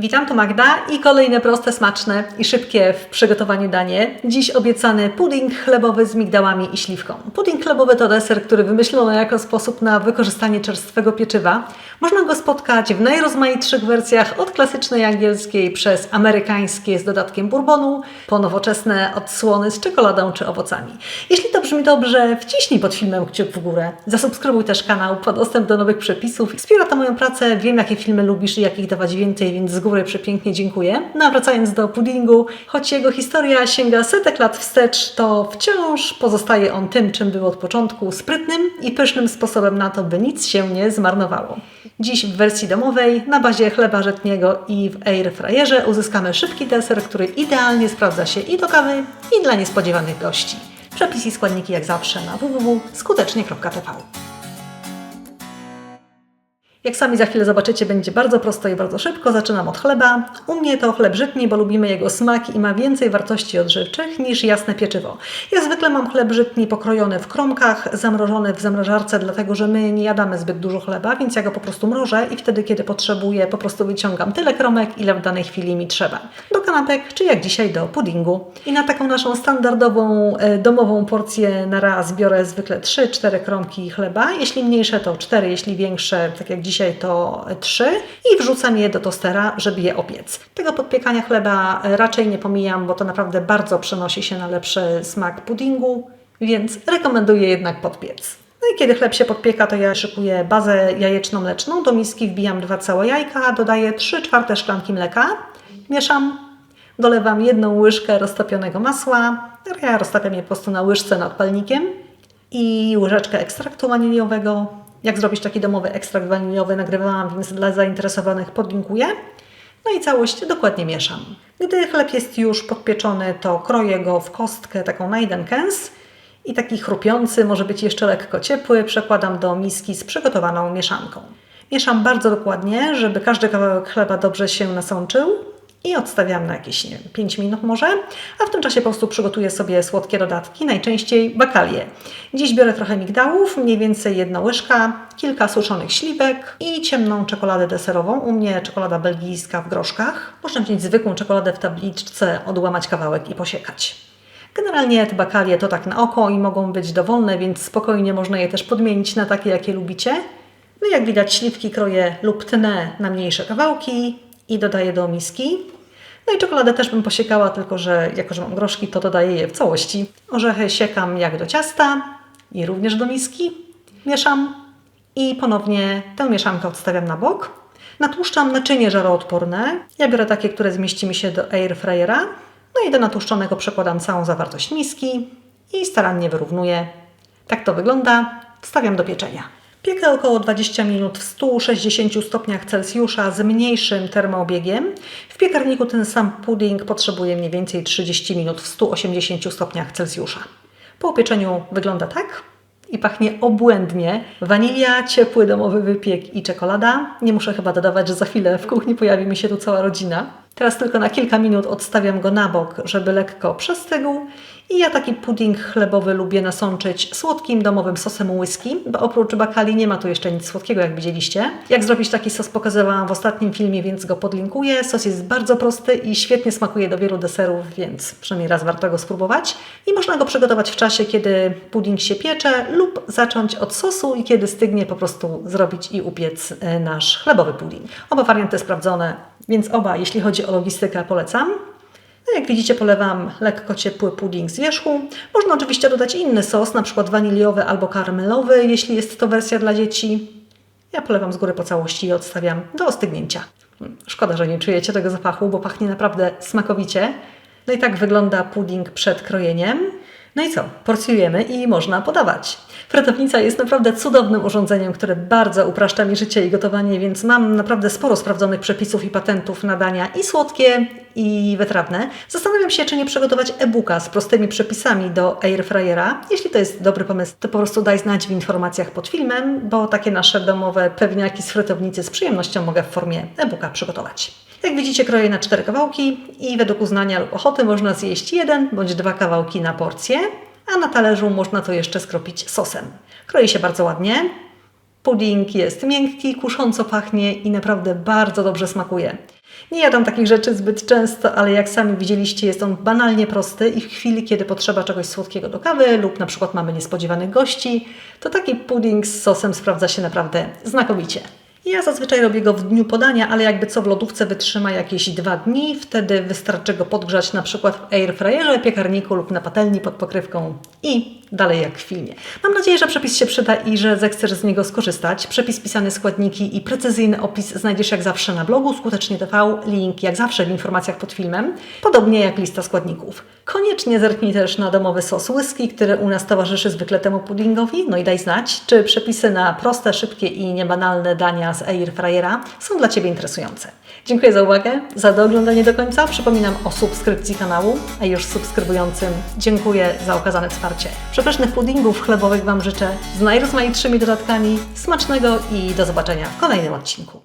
Witam, to Magda i kolejne proste, smaczne i szybkie w przygotowaniu danie. Dziś obiecany pudding chlebowy z migdałami i śliwką. Pudding chlebowy to deser, który wymyślono jako sposób na wykorzystanie czerstwego pieczywa. Można go spotkać w najrozmaitszych wersjach, od klasycznej angielskiej przez amerykańskie z dodatkiem bourbonu, po nowoczesne odsłony z czekoladą czy owocami. Jeśli to brzmi dobrze, wciśnij pod filmem kciuk w górę. Zasubskrybuj też kanał po dostęp do nowych przepisów. Wspiera to moją pracę, wiem jakie filmy lubisz i jakich dawać więcej, więc z góry przepięknie dziękuję. No a wracając do puddingu, choć jego historia sięga setek lat wstecz, to wciąż pozostaje on tym, czym był od początku, sprytnym i pysznym sposobem na to, by nic się nie zmarnowało. Dziś w wersji domowej, na bazie chleba żytniego i w air fryerze uzyskamy szybki deser, który idealnie sprawdza się i do kawy, i dla niespodziewanych gości. Przepis i składniki jak zawsze na www.skutecznie.tv. Jak sami za chwilę zobaczycie, będzie bardzo prosto i bardzo szybko. Zaczynam od chleba. U mnie to chleb żytni, bo lubimy jego smak i ma więcej wartości odżywczych niż jasne pieczywo. Ja zwykle mam chleb żytni pokrojony w kromkach, zamrożony w zamrażarce, dlatego że my nie jadamy zbyt dużo chleba, więc ja go po prostu mrożę i wtedy, kiedy potrzebuję, po prostu wyciągam tyle kromek, ile w danej chwili mi trzeba. Do kanapek, czy jak dzisiaj do puddingu. I na taką naszą standardową, e, domową porcję na raz biorę zwykle 3-4 kromki chleba. Jeśli mniejsze, to 4, jeśli większe, tak jak dzisiaj to 3 i wrzucam je do tostera, żeby je opiec. Tego podpiekania chleba raczej nie pomijam, bo to naprawdę bardzo przenosi się na lepszy smak puddingu, więc rekomenduję jednak podpiec. No i kiedy chleb się podpieka, to ja szykuję bazę jajeczno-mleczną. Do miski wbijam dwa całe jajka, dodaję 3 czwarte szklanki mleka, mieszam, dolewam jedną łyżkę roztopionego masła. Ja roztapiam je po prostu na łyżce nad palnikiem i łyżeczkę ekstraktu waniliowego, jak zrobić taki domowy ekstrakt waniliowy, nagrywałam, więc dla zainteresowanych podlinkuję. No i całość dokładnie mieszam. Gdy chleb jest już podpieczony, to kroję go w kostkę taką na jeden kęs i taki chrupiący, może być jeszcze lekko ciepły, przekładam do miski z przygotowaną mieszanką. Mieszam bardzo dokładnie, żeby każdy kawałek chleba dobrze się nasączył i odstawiam na jakieś nie wiem, 5 minut może, a w tym czasie po prostu przygotuję sobie słodkie dodatki, najczęściej bakalie. Dziś biorę trochę migdałów, mniej więcej jedna łyżka, kilka suszonych śliwek i ciemną czekoladę deserową. U mnie czekolada belgijska w groszkach. Można wziąć zwykłą czekoladę w tabliczce, odłamać kawałek i posiekać. Generalnie te bakalie to tak na oko i mogą być dowolne, więc spokojnie można je też podmienić na takie, jakie lubicie. No jak widać śliwki kroję lub tnę na mniejsze kawałki, i dodaję do miski. No i czekoladę też bym posiekała, tylko że jako, że mam groszki, to dodaję je w całości. Orzechy siekam jak do ciasta i również do miski. Mieszam i ponownie tę mieszankę odstawiam na bok. Natłuszczam naczynie żaroodporne. Ja biorę takie, które zmieści mi się do air fryera. No i do natłuszczonego przekładam całą zawartość miski i starannie wyrównuję. Tak to wygląda. Wstawiam do pieczenia. Piekę około 20 minut w 160 stopniach Celsjusza z mniejszym termoobiegiem. W piekarniku ten sam pudding potrzebuje mniej więcej 30 minut w 180 stopniach Celsjusza. Po upieczeniu wygląda tak i pachnie obłędnie. Wanilia, ciepły domowy wypiek i czekolada. Nie muszę chyba dodawać, że za chwilę w kuchni pojawi mi się tu cała rodzina. Teraz tylko na kilka minut odstawiam go na bok, żeby lekko przestygł. I ja taki pudding chlebowy lubię nasączyć słodkim domowym sosem whisky, bo oprócz bakali nie ma tu jeszcze nic słodkiego, jak widzieliście. Jak zrobić taki sos pokazywałam w ostatnim filmie, więc go podlinkuję. Sos jest bardzo prosty i świetnie smakuje do wielu deserów, więc przynajmniej raz warto go spróbować. I można go przygotować w czasie, kiedy pudding się piecze lub zacząć od sosu i kiedy stygnie po prostu zrobić i upiec e, nasz chlebowy pudding. Oba warianty sprawdzone, więc oba, jeśli chodzi o logistykę, polecam. No jak widzicie, polewam lekko ciepły pudding z wierzchu. Można oczywiście dodać inny sos, na przykład waniliowy albo karmelowy, jeśli jest to wersja dla dzieci. Ja polewam z góry po całości i odstawiam do ostygnięcia. Szkoda, że nie czujecie tego zapachu, bo pachnie naprawdę smakowicie. No i tak wygląda pudding przed krojeniem. No i co? Porcjujemy i można podawać. Fretownica jest naprawdę cudownym urządzeniem, które bardzo upraszcza mi życie i gotowanie, więc mam naprawdę sporo sprawdzonych przepisów i patentów na dania i słodkie, i wytrawne. Zastanawiam się, czy nie przygotować e-booka z prostymi przepisami do airfryera. Jeśli to jest dobry pomysł, to po prostu daj znać w informacjach pod filmem, bo takie nasze domowe pewniaki z fretownicy z przyjemnością mogę w formie e-booka przygotować. Jak widzicie, kroję na cztery kawałki i według uznania lub ochoty można zjeść jeden bądź dwa kawałki na porcję, a na talerzu można to jeszcze skropić sosem. Kroi się bardzo ładnie. Pudding jest miękki, kusząco pachnie i naprawdę bardzo dobrze smakuje. Nie jadam takich rzeczy zbyt często, ale jak sami widzieliście, jest on banalnie prosty i w chwili, kiedy potrzeba czegoś słodkiego do kawy lub na przykład mamy niespodziewanych gości, to taki pudding z sosem sprawdza się naprawdę znakomicie. Ja zazwyczaj robię go w dniu podania, ale jakby co w lodówce wytrzyma jakieś dwa dni, wtedy wystarczy go podgrzać na przykład w airfryerze, piekarniku lub na patelni pod pokrywką i dalej jak w filmie. Mam nadzieję, że przepis się przyda i że zechcesz z niego skorzystać. Przepis, pisane składniki i precyzyjny opis znajdziesz jak zawsze na blogu Skutecznie TV, link jak zawsze w informacjach pod filmem, podobnie jak lista składników. Koniecznie zerknij też na domowy sos whisky, który u nas towarzyszy zwykle temu puddingowi, no i daj znać, czy przepisy na proste, szybkie i niebanalne dania z airfryera są dla Ciebie interesujące. Dziękuję za uwagę, za dooglądanie do końca. Przypominam o subskrypcji kanału, a już subskrybującym dziękuję za okazane wsparcie. Przepysznych puddingów chlebowych Wam życzę z najrozmaitszymi dodatkami. Smacznego i do zobaczenia w kolejnym odcinku.